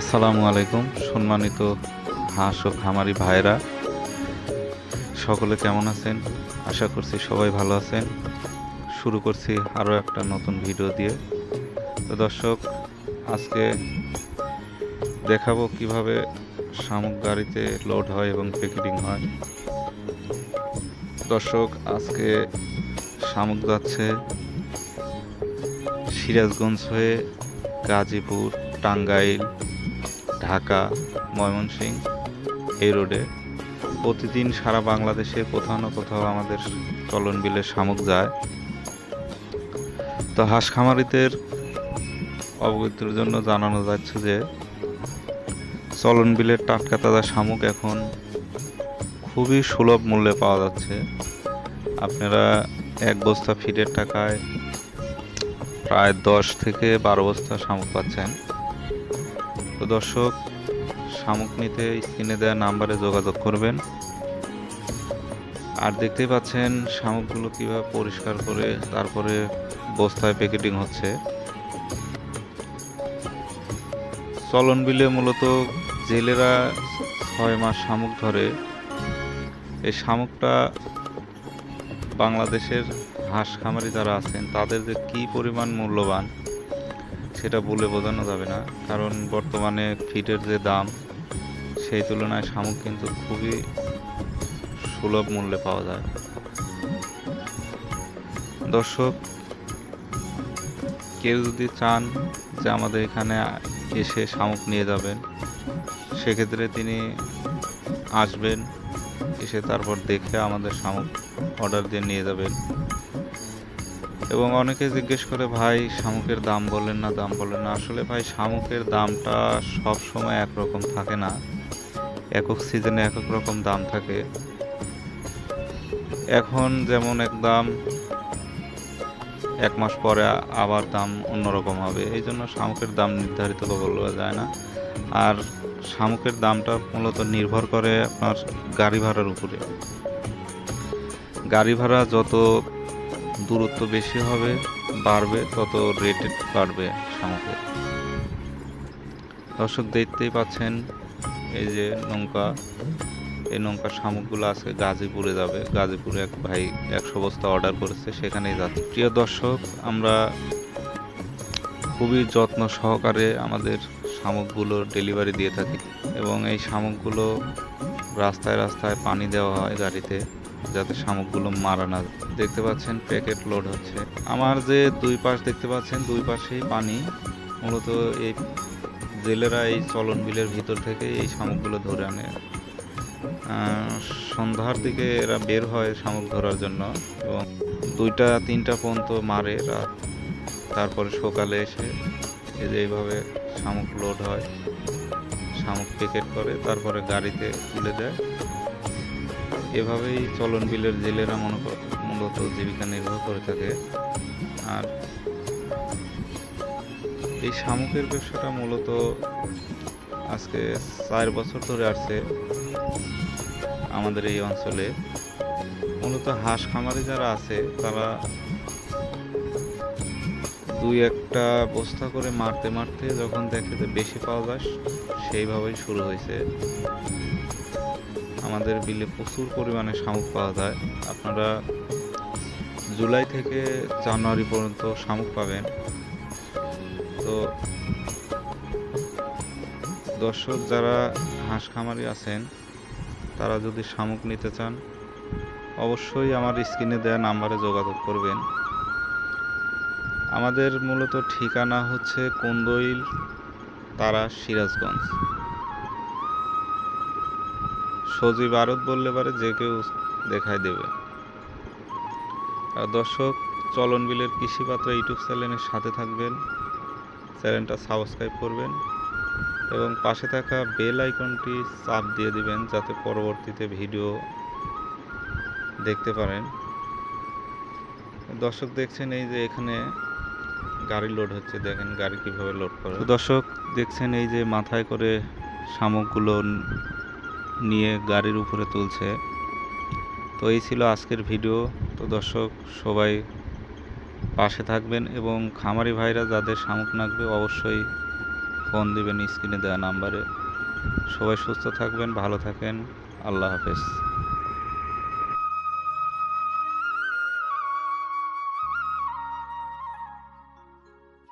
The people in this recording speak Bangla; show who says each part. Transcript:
Speaker 1: আসসালামু আলাইকুম, সম্মানিত হাঁস ও খামারি ভাইরা সকলে কেমন আছেন? আশা করছি সবাই ভালো আছেন। শুরু করছি আরও একটা নতুন ভিডিও দিয়ে। তো দর্শক, আজকে দেখাবো কীভাবে শামুক গাড়িতে লোড হয় এবং প্যাকেটিং হয়। দর্শক, আজকে শামুক যাচ্ছে সিরাজগঞ্জ হয়ে গাজীপুর, টাঙ্গাইল। ঢাকা, ময়মনসিংহ, এই রোডে প্রতিদিন সারা বাংলাদেশে কোথাও না কোথাও আমাদের চলন বিলের শামুক যায়। তো হাঁস খামারিদের অবগতির জন্য জানানো যাচ্ছে যে, চলন বিলের টাটকা তাজা শামুক এখন খুবই সুলভ মূল্যে পাওয়া যাচ্ছে। আপনারা এক বস্তা ফিডের টাকায় প্রায় দশ থেকে বারো বস্তা শামুক পাচ্ছেন। তো দর্শক, শামুক নিতে স্ক্রিনে দেওয়া নাম্বারে যোগাযোগ করবেন। আর দেখতেই পাচ্ছেন শামুকগুলো কীভাবে পরিষ্কার করে তারপরে বস্তায় প্যাকেটিং হচ্ছে। চলন বিলে মূলত জেলেরা ছয় মাস শামুক ধরে। এই শামুকটা বাংলাদেশের হাঁস খামারি যারা আছেন, তাদের যে কী পরিমাণ মূল্যবান সেটা বলে বোঝানো যাবে না। কারণ বর্তমানে ফিটের যে দাম, সেই তুলনায় শামুক কিন্তু খুবই সুলভ মূল্যে পাওয়া যায়। দর্শক, কেউ যদি চান যে আমাদের এখানে এসে শামুক নিয়ে যাবেন, সেক্ষেত্রে তিনি আসবেন, এসে তারপর দেখে আমাদের শামুক অর্ডার দিয়ে নিয়ে যাবেন। এবং অনেকে জিজ্ঞেস করে, ভাই, শামুকের দাম বলেন না, দাম বলেন না। আসলে ভাই, শামুকের দামটা সব সময় একরকম থাকে না। একক সিজনে একক রকম দাম থাকে। এখন যেমন এক দাম এক মাস পরে আবার দাম অন্যরকম হবে। এই জন্য শামুকের দাম নির্ধারিত বলা যায় না। আর শামুকের দামটা মূলত নির্ভর করে আপনার গাড়ি ভাড়ার উপরে। গাড়ি ভাড়া যত দূরত্ব বেশি হবে, বাড়বে, তত রেট বাড়বে শামুকের দর্শক দেখতেই পাচ্ছেন, এই যে নৌকা, এই নৌকা শামুকগুলো আজকে গাজীপুরে যাবে। গাজীপুরে এক ভাই একশো বস্তা অর্ডার করেছে, সেখানেই যাচ্ছে। প্রিয় দর্শক, আমরা খুবই যত্ন সহকারে আমাদের শামুকগুলো ডেলিভারি দিয়ে থাকি এবং এই শামুকগুলো রাস্তায় রাস্তায় পানি দেওয়া হয় গাড়িতে। যাতে শামুকগুলো মারা না। দেখতে পাচ্ছেন প্যাকেট লোড হচ্ছে। আমার যে দুই পাশ দেখতে পাচ্ছেন, দুই পাশেই পানি। মূলত এই জেলেরা এই চলন বিলের ভিতর থেকে এই শামুকগুলো ধরে আনে। সন্ধ্যার দিকে এরা বের হয় শামুক ধরার জন্য এবং দুইটা, তিনটা পর্যন্ত মারে রাত। তারপরে সকালে এসে এইভাবে শামুক লোড হয়, শামুক প্যাকেট করে, তারপরে গাড়িতে তুলে দেয়। এভাবেই চলন বিলের জেলেরা মনে মূলত জীবিকা নির্বাহ করে থাকে। আর এই শামুকের ব্যবসাটা মূলত আজকে চার বছর ধরে আসছে আমাদের এই অঞ্চলে। মূলত হাঁস খামারি যারা আছে, তারা দুই একটা বস্তা করে মারতে মারতে যখন দেখে যে বেশি পাওয়া যায়, সেইভাবেই শুরু হয়েছে। আমাদের বিলে প্রচুর পরিমাণে শামুক পাওয়া যায়। আপনারা জুলাই থেকে জানুয়ারি পর্যন্ত শামুক পাবেন। তো দর্শক যারা হাঁস খামারি আছেন, তারা যদি শামুক নিতে চান, অবশ্যই আমার স্ক্রিনে দেওয়া নাম্বারে যোগাযোগ করবেন। আমাদের মূলত ঠিকানা হচ্ছে কুন্দইল তারা সিরাজগঞ্জ। সজীব আরত বললে পারে যে কেউ দেখায় দেবে। আর দর্শক, চলন বিলের কৃষিপাত্রা ইউটিউব চ্যানেলের সাথে থাকবেন, চ্যানেলটা সাবস্ক্রাইব করবেন এবং পাশে থাকা বেল আইকনটি চাপ দিয়ে দিবেন যাতে পরবর্তীতে ভিডিও দেখতে পারেন। দর্শক দেখছেন এই যে এখানে গাড়ি লোড হচ্ছে, দেখেন গাড়ি কীভাবে লোড করে। দর্শক দেখছেন এই যে মাথায় করে শামুকগুলো নিয়ে গাড়ির উপরে তুলছে। তো এই ছিল আজকের ভিডিও। তো দর্শক, সবাই পাশে থাকবেন এবং খামারি ভাইরা যাদের শামুক লাগবে অবশ্যই ফোন দিবেন স্ক্রিনে দেওয়া নাম্বারে। সবাই সুস্থ থাকবেন, ভালো থাকেন। আল্লাহ হাফেজ।